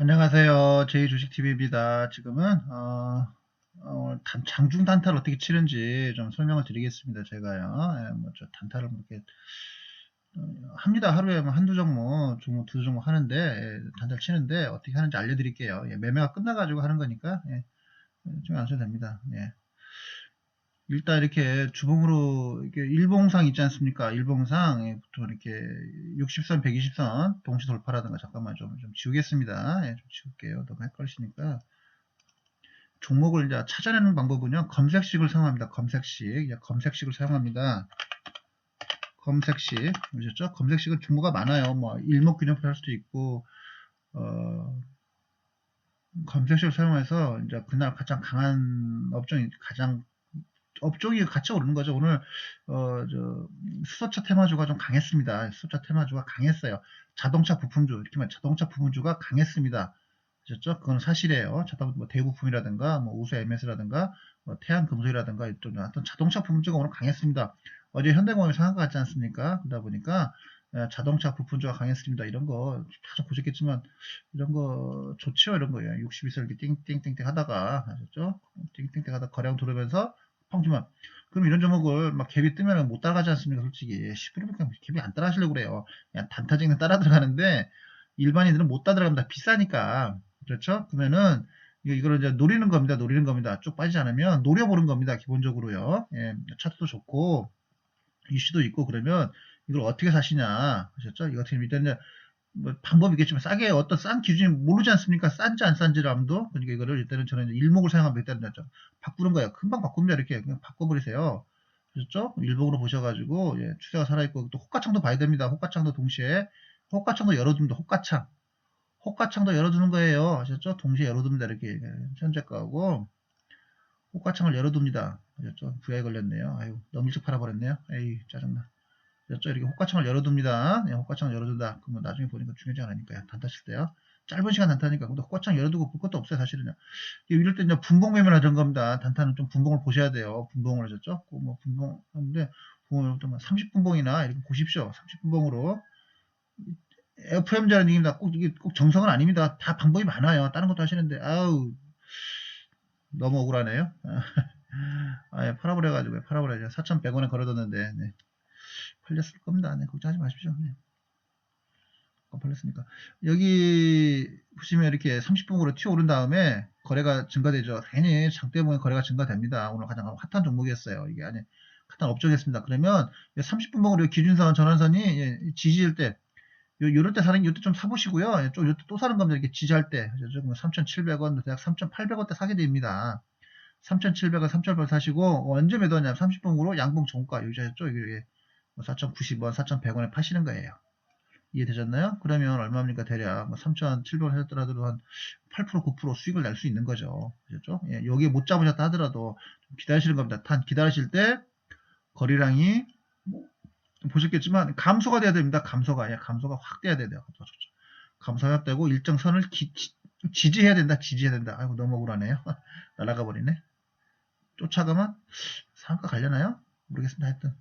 안녕하세요. 제이주식TV입니다. 지금은 어, 어, 단- 장중 단타를 어떻게 치는지 좀 설명을 드리겠습니다. 제가요. 예, 뭐저 단타를 뭐 이렇게 어, 합니다. 하루에 뭐 한두 종목, 종목 두 종목 하는데 예, 단타를 치는데 어떻게 하는지 알려드릴게요. 예, 매매가 끝나가지고 하는 거니까 예, 좀 아셔도 됩니다. 예. 일단 이렇게 주봉으로 이렇게 일봉상 있지 않습니까? 일봉상 예, 보통 이렇게 60선, 120선 동시 돌파라든가 잠깐만 좀, 좀 지우겠습니다. 예, 좀 지울게요. 너무 헷갈리시니까 종목을 이제 찾아내는 방법은요. 검색식을 사용합니다. 검색식. 예, 검색식을 사용합니다. 검색식 보셨죠? 검색식은 종목가 많아요. 뭐 일목균형표 할 수도 있고 어, 검색식을 사용해서 이제 그날 가장 강한 업종이 가장 업종이 같이 오르는 거죠. 오늘 어, 저, 수소차 테마주가 좀 강했습니다. 수소차 테마주가 강했어요. 자동차 부품주 이렇게 말 자동차 부품주가 강했습니다. 아셨죠? 그건 사실이에요. 자동 뭐 대부품이라든가 뭐 우수 MS라든가 뭐 태양금속이라든가 또 어떤 자동차 부품주가 오늘 강했습니다. 어제 현대공업이 상한 것 같지 않습니까? 그러다 보니까 어, 자동차 부품주가 강했습니다. 이런 거 다들 보셨겠지만 이런 거 좋죠. 이런 거예요. 62선 이렇게 띵띵띵띵 하다가 아셨죠? 띵띵띵 하다 거래량 들어오면서 펑주만 그럼 이런 종목을 막 갭이 뜨면 못 따라가지 않습니까? 솔직히 10%밖에 갭이 안 따라하시려고 그래요. 그냥 단타쟁는 따라 들어가는데 일반인들은 못 따라 들어갑니다. 비싸니까 그렇죠? 그러면은 이거를 이제 노리는 겁니다. 노리는 겁니다. 쭉 빠지지 않으면 노려보는 겁니다. 기본적으로요. 예, 차트도 좋고 이슈도 있고 그러면 이걸 어떻게 사시냐 아셨죠? 이거 어떻게 일단 이제 뭐 방법이 있겠지만 싸게 어떤 싼 기준이 모르지 않습니까? 싼지 안 싼지를 아무도 그러니까 이거를 일단은 저는 일목을 사용하면 일단은 좀 바꾸는 거예요. 금방 바꿉니다. 이렇게 그냥 바꿔버리세요. 그렇죠? 일목으로 보셔가지고 예, 추세가 살아있고 또 호가창도 봐야 됩니다. 호가창도 동시에 호가창도 열어둡니다. 호가창 호가창도 열어두는 거예요. 아셨죠? 동시에 열어둡니다. 이렇게 현재가하고 호가창을 열어둡니다. 아셨죠? 부야에 걸렸네요. 아유 너무 일찍 팔아버렸네요. 에이 짜증나. 아셨죠? 이렇게 호가창을 열어둡니다. 네, 호가창을 열어둔다. 그러면 나중에 보니까 중요하지 않으니까요. 단타 칠 때요. 짧은 시간 단타니까 근데 호가창 열어두고 볼 것도 없어요 사실은요. 이럴 때 이제 분봉 매매를 하던 겁니다. 단타는 좀 분봉을 보셔야 돼요. 분봉을 하셨죠? 뭐 분봉 하는데 분봉을 또 30분봉이나 이렇게 보십시오. 30분봉으로 FM자는 얘기입니다. 꼭 이게 꼭 정성은 아닙니다. 다 방법이 많아요. 다른 것도 하시는데 아우 너무 억울하네요. 아, 예, 팔아버려가지고 팔아버려야죠. 4,100원에 걸어뒀는데 네. 팔렸을 겁니다. 네, 걱정하지 마십시오. 네. 어, 팔렸으니까 여기 보시면 이렇게 30분으로 튀어 오른 다음에 거래가 증가되죠. 괜히 장 때문에 거래가 증가됩니다. 오늘 가장 핫한 종목이었어요. 이게 아니 핫한 업종이었습니다. 그러면 30분봉으로 기준선 전환선이 예, 지지일 때 요, 요럴 때 사는, 요때 좀 사보시고요. 예, 좀, 요때 또 사는 겁니다. 이렇게 지지할 때. 그죠? 3,700원, 대략 3,800원 대 사게 됩니다. 3,700원, 3,800원 사시고, 언제 매도하냐면 30분으로 양봉 종가, 여기 하셨죠? 이게 4,090원, 4,100원에 파시는 거예요. 이해되셨나요? 그러면 얼마입니까? 대략 뭐 3,700원 하셨더라도 한 8%, 9% 수익을 낼 수 있는 거죠. 그죠? 예, 여기에 못 잡으셨다 하더라도 기다리시는 겁니다. 단 기다리실 때 거리량이 보셨겠지만 감소가 돼야 됩니다. 감소가 예, 감소가 확 돼야 돼요. 감소가 되고 일정 선을 기, 지지해야 된다. 지지해야 된다. 아이고 너무 억울하네요. 날아가 버리네. 쫓아가면 상가 가려나요? 모르겠습니다. 하여튼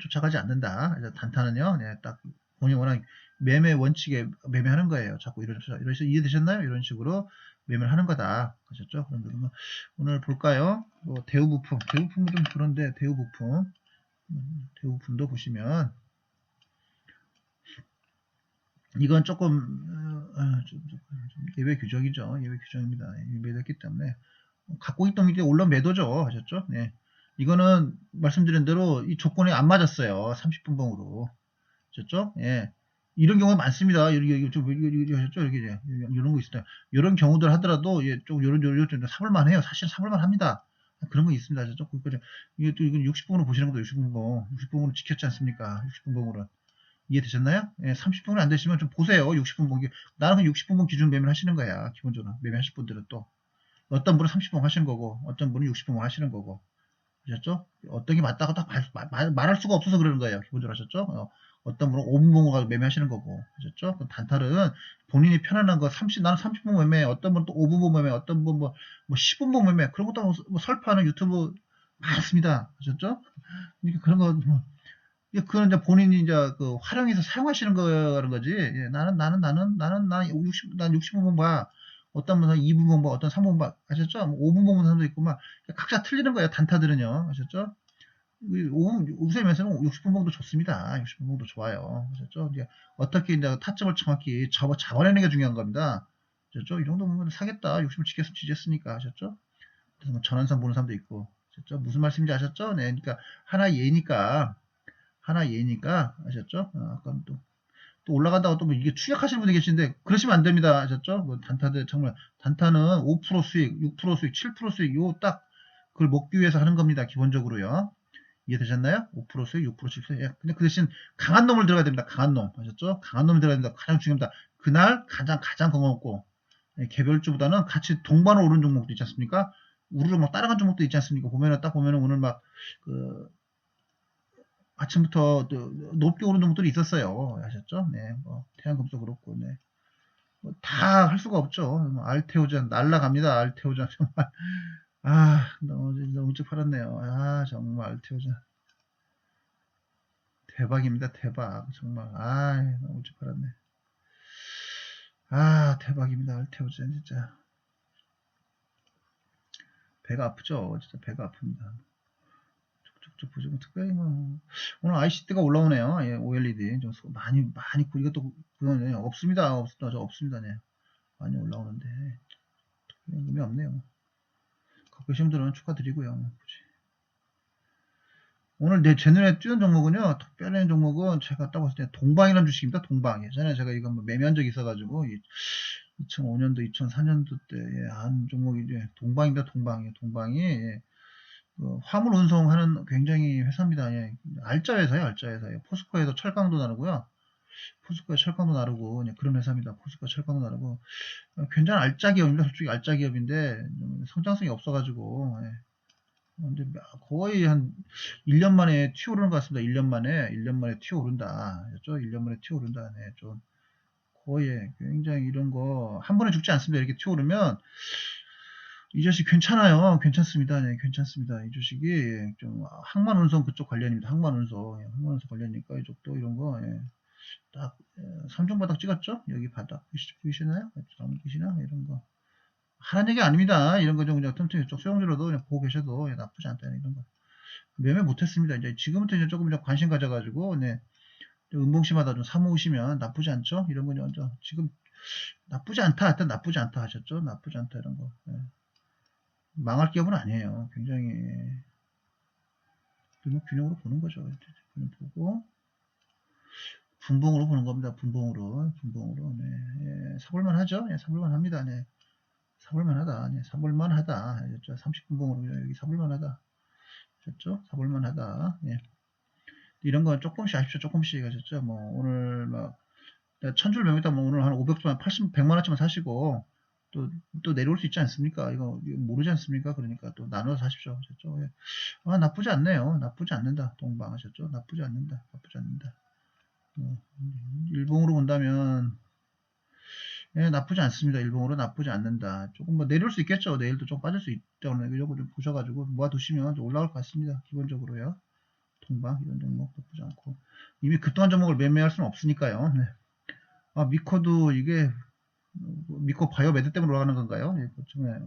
쫓아가지 않는다. 단타는요. 네, 딱 본인 워낙 매매 원칙에 매매하는 거예요. 자꾸 이런 이런 식으로 이해되셨나요? 이런 식으로 매매를 하는 거다. 그렇죠? 그러면 오늘 볼까요? 뭐 대우 부품, 대우품은 좀 그런데 대우 부품. 대부분도 보시면 이건 조금 어, 좀 예외 규정이죠. 예외 규정입니다. 예외됐기 때문에 갖고 있던 게 올라 매도죠. 하셨죠? 네. 이거는 말씀드린 대로 이 조건이 안 맞았어요. 30분봉으로. 하셨죠? 예. 이런 경우가 많습니다. 여기, 좀, 여기, 하셨죠? 여기, 이런 거 있어요. 이런 경우들 하더라도, 예, 좀, 요런, 요런, 좀 사볼만 해요. 사실 사볼만 합니다. 그런 거 있습니다. 진짜 조금 그죠. 이게 또 이건 60분으로 보시는 것도 60분봉, 60분으로 지켰지 않습니까? 60분봉으로 이해되셨나요? 예, 30분으로 안 되시면 좀 보세요. 60분봉. 나는 60분봉 기준 매매를 하시는 거야. 기본적으로 매매하실 분들은 또 어떤 분은 30분봉 하시는 거고, 어떤 분은 60분봉 하시는 거고, 아셨죠? 어떤 게 맞다고 딱 말, 말, 말 할 수가 없어서 그러는 거예요. 기본적으로 하셨죠? 어, 어떤 분은 5분봉으로 매매하시는 거고, 아셨죠? 그 단타는 본인이 편안한 거 30, 나는 30분 매매, 어떤 분은 또 5분 봉 매매, 어떤 분은 뭐, 뭐 10분 봉 매매, 그런 것도 뭐 설파하는 유튜브 많습니다. 아셨죠? 그러니까 그런 거, 뭐, 예, 그건 이제 본인이 이제 그 활용해서 사용하시는 거라는 거지. 예, 나는, 나는, 나는, 나는, 나는 60, 난 60분 봐. 어떤 분은 2분 봐, 어떤 3분 봐. 아셨죠? 뭐 5분 보는 사람도 있고, 막, 각자 틀리는 거예요. 단타들은요. 아셨죠? 5분, 우세면서는 60분 봉도 좋습니다. 60분 봉도 좋아요. 아셨죠? 이제 어떻게 이제 타점을 정확히 잡아, 잡아내는 게 중요한 겁니다. 아셨죠? 이 정도 보면 사겠다. 60분 치겠으면 치겠으니까. 아셨죠? 그래서 뭐 전환선 보는 사람도 있고. 아셨죠? 무슨 말씀인지 아셨죠? 네. 그러니까 하나 예니까, 하나 예니까, 아셨죠? 어, 아까 또, 또 올라간다고 또 뭐 이게 추격하시는 분이 계신데, 그러시면 안 됩니다. 아셨죠? 뭐 단타들 정말, 단타는 5% 수익, 6% 수익, 7% 수익, 요 딱, 그걸 먹기 위해서 하는 겁니다. 기본적으로요. 이해되셨나요? 5% 수익, 6% 수익. 예. 근데 그 대신 강한 놈을 들어가야 됩니다. 강한 놈. 아셨죠? 강한 놈을 들어가야 됩니다. 가장 중요합니다. 그날 가장, 가장 건강없고, 예, 개별주보다는 같이 동반으로 오른 종목도 있지 않습니까? 우르르 막 따라간 종목도 있지 않습니까? 보면은 딱 보면은 오늘 막, 그, 아침부터 또 높게 오른 종목들이 있었어요. 아셨죠? 네. 뭐, 태양금도 그렇고, 네. 뭐 다할 수가 없죠. 뭐 알테오전, 날라갑니다. 알테오전. 정말. 아, 너무, 너무 일찍 팔았네요. 아, 정말 알테오전. 대박입니다. 대박. 정말. 아, 너무 일찍 팔았네. 아, 대박입니다. 알테오전, 진짜. 배가 아프죠? 진짜 배가 아픕니다. 쭉쭉쭉 보시면 특별히 뭐 오늘 ICT가 올라오네요. 예, OLED 좀 소- 많이 많이 구- 이것도 그건 없습니다. 없습니다. 저 없습니다. 네. 많이 올라오는데 특별히 의미 없네요. 갖고 계신 분들은 축하드리고요. 뭐 굳이. 오늘 내 제 눈에 띄는 종목은요. 특별한 종목은 제가 딱 봤을 때 동방이라는 주식입니다. 동방. 예전에 제가 이거 뭐 매매한 적이 있어가지고 2005년도, 2004년도 때 한 종목이 이제 동방입니다. 동방이 동방이 예. 그 화물 운송하는 굉장히 회사입니다. 예. 알짜 회사예요. 알짜 회사예요. 포스코에서 철강도 나르고요. 포스코에 철강도 나르고 예, 그런 회사입니다. 포스코 철강도 나르고 어, 굉장히 알짜 기업입니다. 솔직히 알짜 기업인데 좀 성장성이 없어가지고 예. 근데 거의 한 1년 만에 튀어오르는 것 같습니다. 1년 만에 1년 만에 튀어오른다. 죠 1년 만에 튀어오른다. 네, 좀 거의 굉장히 이런 거 한 번에 죽지 않습니다. 이렇게 튀어오르면 이 자식 괜찮아요. 괜찮습니다. 네, 괜찮습니다. 이 주식이 좀 항만 운송 그쪽 관련입니다. 항만 운송, 예, 항만 운송 관련이니까 이쪽도 이런 거 예, 딱 예, 삼중 바닥 찍었죠? 여기 바닥 보이시나요? 보시나 이런 거 하는 얘기 아닙니다. 이런 거 좀 그냥 틈틈이 쪽 수용주로도 그냥 보고 계셔도 예, 나쁘지 않다 이런 거 매매 못했습니다. 이제 지금부터 이제 조금 이제 관심 가져가지고 네. 음봉시마다 좀 사모으시면 나쁘지 않죠? 이런 거 먼저 지금 나쁘지 않다 하여튼 나쁘지 않다 하셨죠? 나쁘지 않다 이런 거 예. 망할 기업은 아니에요. 굉장히 뭐 균형으로 보는 거죠. 그냥 보고 분봉으로 보는 겁니다. 분봉으로 분봉으로 네. 예, 사볼만 하죠? 예, 사볼만 합니다. 네. 사볼만 하다. 네, 사볼만 하다. 아셨죠? 30분봉으로 여기 사볼만 하다. 아셨죠? 사볼만 하다. 예. 이런 건 조금씩 아십시오. 조금씩 하셨죠? 뭐 오늘 막 천줄 명이다 뭐 오늘 한 500만 80 100만 원치만 사시고 또, 또 내려올 수 있지 않습니까? 이거 모르지 않습니까? 그러니까 또 나눠서 사십시오. 하셨죠? 예. 아, 나쁘지 않네요. 나쁘지 않는다. 동방 하셨죠? 나쁘지 않는다. 나쁘지 않는다. 어, 일봉으로 본다면, 예, 나쁘지 않습니다. 일봉으로 나쁘지 않는다. 조금 뭐 내려올 수 있겠죠. 내일도 좀 빠질 수 있다는 이거 좀 보셔가지고 모아두시면 좀 올라갈 것 같습니다. 기본적으로요. 동방 이런 종목 나쁘지 않고 이미 급등한 종목을 매매할 수는 없으니까요. 네. 아 미코도 이게 미코 바이오 매드 때문에 올라가는 건가요? 예, 그쯤에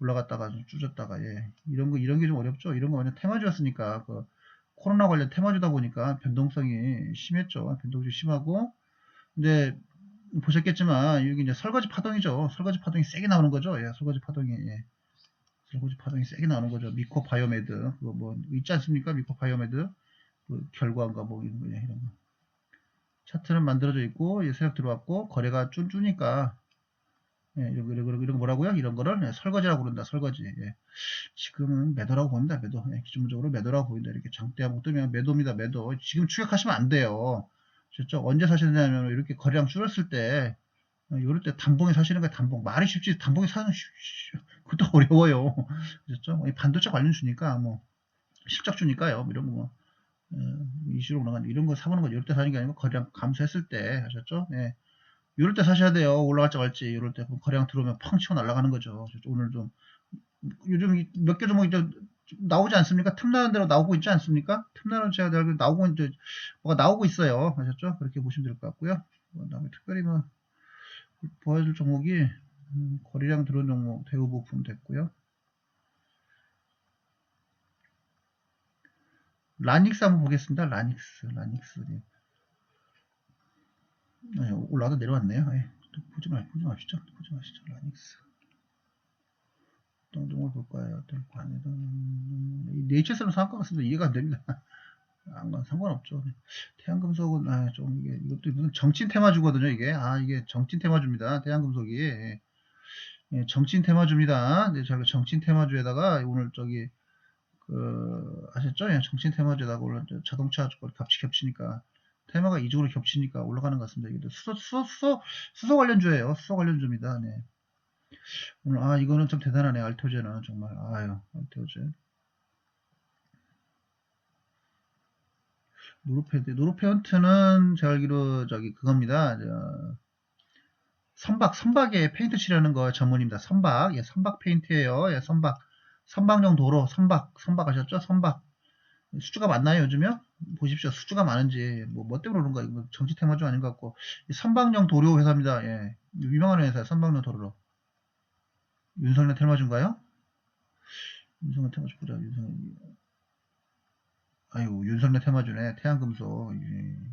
올라갔다가 좀 쭈졌다가 예. 이런 거 이런 게 좀 어렵죠. 이런 거 완전 테마주였으니까 그 코로나 관련 테마주다 보니까 변동성이 심했죠. 변동성이 심하고 근데 보셨겠지만 여기 이제 설거지 파동이죠. 설거지 파동이 세게 나오는 거죠. 예, 설거지 파동이 예. 설거지 파동이 세게 나오는 거죠. 미코 바이오메드 그거 뭐 있지 않습니까? 미코 바이오메드 그 결과인가 뭐 이런 거 이런 거. 차트는 만들어져 있고 예, 세력 들어왔고 거래가 쫀쫀니까 예, 이런, 거, 이런, 거, 이런 거 뭐라고요? 이런 거를 예, 설거지라고 그런다. 설거지. 예. 지금은 매도라고 봅니다. 매도. 예, 기준적으로 매도라고 보인다. 이렇게 장대하고 뜨면 매도입니다. 매도. 지금 추격하시면 안 돼요. 그렇죠? 언제 사셔야 되냐면 이렇게 거래량 줄었을 때 어, 이럴 때 단봉에 사시는 거예요. 단봉. 말이 쉽지 단봉에 사는 그것도 어려워요. 그렇죠? 이 반도체 관련 주니까 뭐 실적 주니까요. 이런 거 뭐. 어, 이슈로 올라가는 이런 거 사보는 거 이럴 때 사는 게 아니고 거래량 감소했을 때 하셨죠? 예. 이럴 때 사셔야 돼요. 올라갈지 말지 이럴 때 거래량 들어오면 펑 치고 날아가는 거죠. 오늘 좀 요즘 몇 개 종목 이제 나오지 않습니까? 틈나는 대로 나오고 있지 않습니까? 틈나는 제가 대로 나오고 이제 뭐가 나오고 있어요. 아셨죠? 그렇게 보시면 될 것 같고요. 그다음에 특별히 뭐 보여줄 종목이 음, 거래량 들어온 종목 대우 부품 됐고요. 라닉스 한번 보겠습니다. 라닉스, 라닉스. 네. 네, 올라가다 내려왔네요. 예. 또 보지 말, 보지 마시죠. 보지 마시죠. 라닉스. 어떤 종목을 볼까요? 어떤 관이든. 이 네이처스는 상관없습니다. 이해가 안 됩니다. 안 상관없죠. 네. 태양금속은, 아, 좀 이게, 이것도 무슨 정치인 테마주거든요, 이게. 아, 이게 정치인 테마주입니다. 태양금속이. 예. 예, 정치인 테마주입니다. 네, 저희가 정치인 테마주에다가 오늘 저기, 그, 아셨죠? 오늘 저 자동차 걸 같이 겹치니까. 테마가 이쪽으로 겹치니까 올라가는 것 같습니다. 수소, 수소, 수소, 수소 관련주예요. 수소 관련주입니다. 네. 오늘, 아, 이거는 좀 대단하네. 알토제는 정말. 아유, 알토제. 노르페드, 노르페언트는 제가 알기로 저기 그겁니다. 저, 선박, 선박에 페인트 칠하는 거 전문입니다. 선박, 예, 선박 페인트예요. 예, 선박, 선박용 도로, 선박, 선박 아셨죠? 선박. 수주가 많나요, 요즘요? 보십시오. 수주가 많은지, 뭐, 뭐 때문에 그런가, 이거 정치 테마주 아닌 것 같고, 이 선박용 도료 회사입니다. 예. 유명한 회사예요, 선박용 도료로. 윤석열 테마주인가요? 윤석열 테마주 보자, 윤석열. 아이고, 윤석열 테마주네. 태양금속. 예.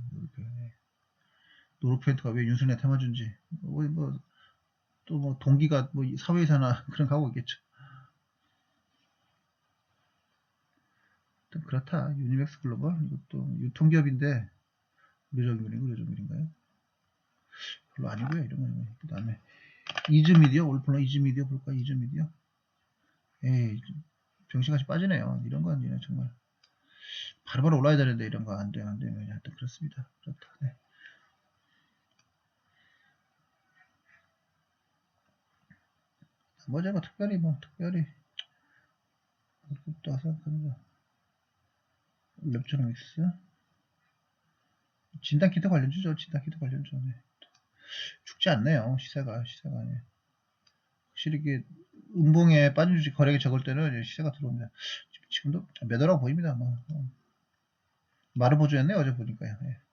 노르페인트가 왜 윤석열 테마주인지. 뭐, 뭐, 또 뭐, 동기가 뭐, 사회이사나 그런 거 하고 있겠죠. 그렇다. 유니맥스 글로벌. 이것도 유통기업인데, 의료정밀인가, 의료정밀인가요? 별로 아니고요. 이런 거. 그 다음에, 이즈미디어, 올플러 이즈미디어 볼까? 이즈미디어? 에이, 병신같이 빠지네요. 이런 건 그냥 정말. 바로바로 올라야 되는데, 이런 거 안 돼, 안 되면. 하여튼 그렇습니다. 그렇다. 네. 나머지 뭐, 특별히, 뭐, 특별히. 그것도 생각합니다. 랩트로믹스. 진단 키트 관련주죠. 진단 키트 관련주. 네. 죽지 않네요. 시세가, 시세가. 네. 확실히 이게 음봉에 빠진 주식 거래액이 적을 때는 시세가 들어옵니다. 지금도 매도라고 보입니다. 뭐. 마르보주였네 어제 보니까요. 예.